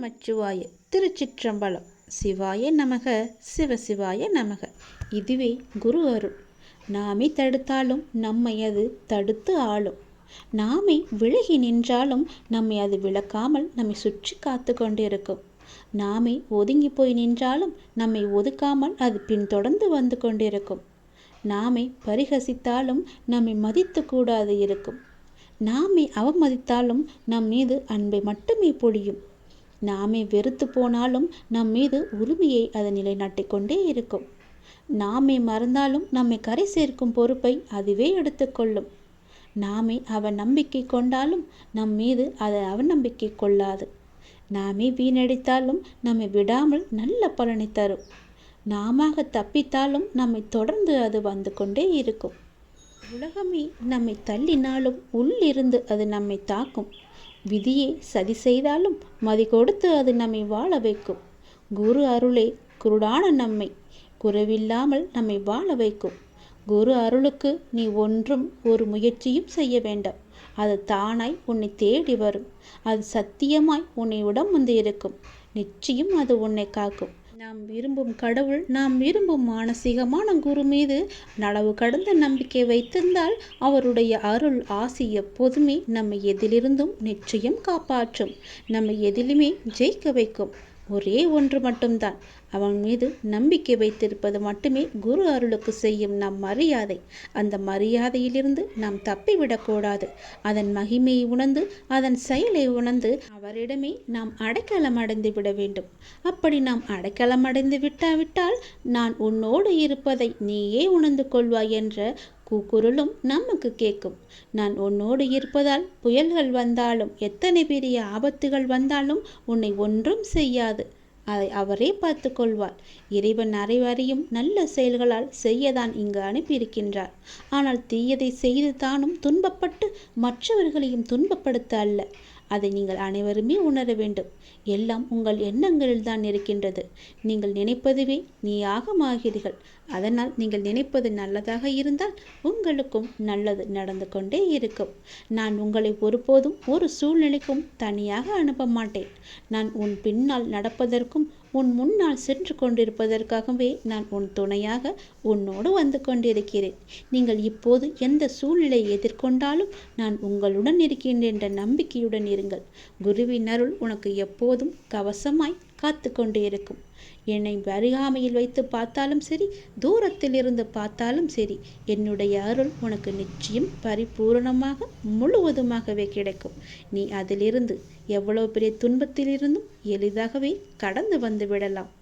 நமச்சிவாய திருச்சிற்றம்பலம். சிவாய நமக சிவசிவாய நமக. இதுவே குரு அருள். நாமே தடுத்தாலும் நம்மை அது தடுத்து ஆளும். நாமே விலகி நின்றாலும் நம்மை அது விளக்காமல் நம்மை சுற்றி காத்து கொண்டிருக்கும். நாமே ஒதுங்கி போய் நின்றாலும் நம்மை ஒதுக்காமல் அது பின்தொடர்ந்து வந்து கொண்டிருக்கும். நாமே பரிகசித்தாலும் நம்மை மதித்து கூடாது இருக்கும். நாமே அவமதித்தாலும் நம் மீது அன்பை மட்டுமே பொழியும். நாமே வெறுத்து போனாலும் நம் மீது உரிமையை அது நிலைநாட்டிக் கொண்டே இருக்கும். நாமே மறந்தாலும் நம்மை கரை சேர்க்கும் பொறுப்பை அதுவே எடுத்துக்கொள்ளும். நாமே அவன் நம்பிக்கை கொண்டாலும் நம் மீது அதை அவநம்பிக்கை கொள்ளாது. நாமே வீணடித்தாலும் நம்மை விடாமல் நல்ல பலனை தரும். நாம தப்பித்தாலும் நம்மை தொடர்ந்து அது வந்து கொண்டே இருக்கும். உலகமே நம்மை தள்ளினாலும் உள்ளிருந்து அது நம்மை தாக்கும். விதியை சதி செய்தாலும் மதி கொடுத்து அது நம்மை வாழ வைக்கும். குரு அருளே குருடான நம்மை குறைவில்லாமல் நம்மை வாழ வைக்கும். குரு அருளுக்கு நீ ஒன்றும் ஒரு முயற்சியும் செய்ய வேண்டாம். அது தானாய் உன்னை தேடி வரும். அது சத்தியமாய் உன்னை உடம் வந்து இருக்கும் நிச்சயம் அது உன்னை காக்கும். நாம் விரும்பும் கடவுள் நாம் விரும்பும் மானசீகமான குரு மீது நலவு கடந்த நம்பிக்கை வைத்திருந்தால் அவருடைய அருள் ஆசி எப்போதுமே நம்மை எதிலிருந்தும் நிச்சயம் காப்பாற்றும். நம்மை எதிலுமே ஜெயிக்க வைக்கும். ஒரே ஒன்று மட்டும்தான். அவன் மீது நம்பிக்கை வைத்திருப்பது மட்டுமே குரு அருளுக்கு செய்யும் நம் மரியாதை. அந்த மரியாதையிலிருந்து நாம் தப்பிவிடக்கூடாது அதன் மகிமையை உணர்ந்து அதன் செயலை உணர்ந்து அவரிடமே நாம் அடைக்கலம் அடைந்து விட வேண்டும். அப்படி நாம் அடைக்கலம் அடைந்து விட்டாவிட்டால் நான் உன்னோடு இருப்பதை நீயே உணர்ந்து கொள்வாய் என்ற கூக்குரலும் நமக்கு கேட்கும். நான் உன்னோடு இருப்பதால் புயல்கள் வந்தாலும் எத்தனை பெரிய ஆபத்துகள் வந்தாலும் உன்னை ஒன்றும் செய்யாது. அதை அவரே பார்த்து கொள்வார் இறைவன் அனைவரையும் நல்ல செயல்களால் செய்யதான் இங்கு அனுப்பியிருக்கின்றார். ஆனால் தீயதை செய்து தானும் துன்பப்பட்டு மற்றவர்களையும் துன்பப்படுத்த அல்ல. அதை நீங்கள் அனைவருமே உணர வேண்டும். எல்லாம் உங்கள் எண்ணங்களில் தான் இருக்கின்றது. நீங்கள் நினைப்பதுவே நீயாகமாகிறீர்கள். அதனால் நீங்கள் நினைப்பது நல்லதாக இருந்தால் உங்களுக்கும் நல்லது நடந்து கொண்டே இருக்கும். நான் உங்களை ஒருபோதும் ஒரு சூழ்நிலைக்கும் தனியாக அனுப்ப மாட்டேன். நான் உன் பின்னால் நடப்பதற்கும் Welcome உன் முன்னால் சென்று கொண்டிருப்பதற்காகவே நான் உன் துணையாக உன்னோடு வந்து கொண்டிருக்கிறேன். நீங்கள் இப்போது எந்த சூழ்நிலையை எதிர்கொண்டாலும் நான் உங்களுடன் இருக்கின்றேன் என்ற நம்பிக்கையுடன் இருங்கள். குருவின் அருள் உனக்கு எப்போதும் கவசமாய் காத்து கொண்டு இருக்கும். என்னை வருகாமையில் வைத்து பார்த்தாலும் சரி தூரத்தில் இருந்து பார்த்தாலும் சரி என்னுடைய அருள் உனக்கு நிச்சயம் பரிபூரணமாக முழுவதுமாகவே கிடைக்கும். நீ அதிலிருந்து எவ்வளவு பெரிய துன்பத்திலிருந்தும் எளிதாகவே கடந்து வந்து 这边了。